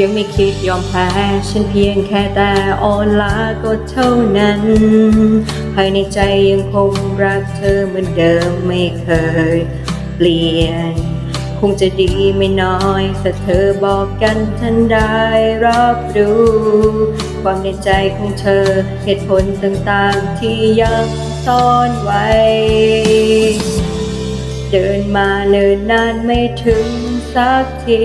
ยังไม่คิดยอมแพ้ฉันเพียงแค่แต่อ่อนล้าก็เท่านั้น ภายในใจยังคงรักเธอเหมือนเดิมไม่เคยเปลี่ยน คงจะดีไม่น้อยถ้าเธอบอกกันฉันได้รับรู้ ความในใจของเธอเหตุผลต่างๆที่ยังซ่อนไว้ เดินมาเนินนานไม่ถึงสักที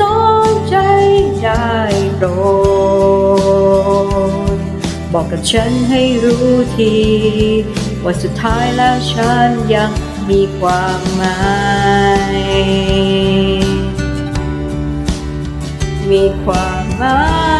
สนใจได้โปรดบอกกับฉันให้รู้ที ว่าสุดท้ายแล้วฉันยังมีความหมาย มีความหมาย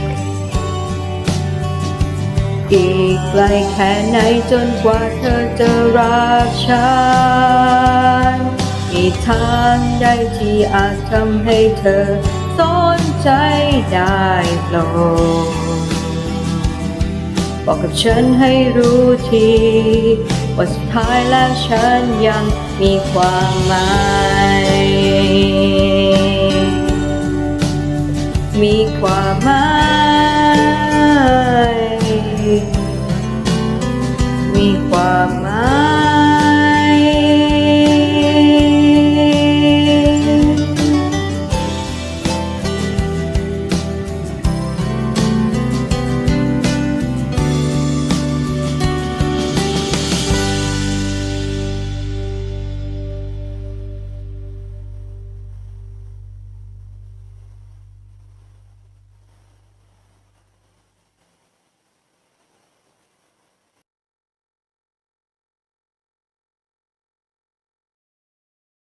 อีกไกลแค่ไหนจนกว่าเธอจะรักฉัน อีกทางใดที่อาจทำให้เธอสนใจได้โปรดบอกกับฉันให้รู้ทีว่าสุดท้ายแล้วฉันยังมีความหมายมีความหมาย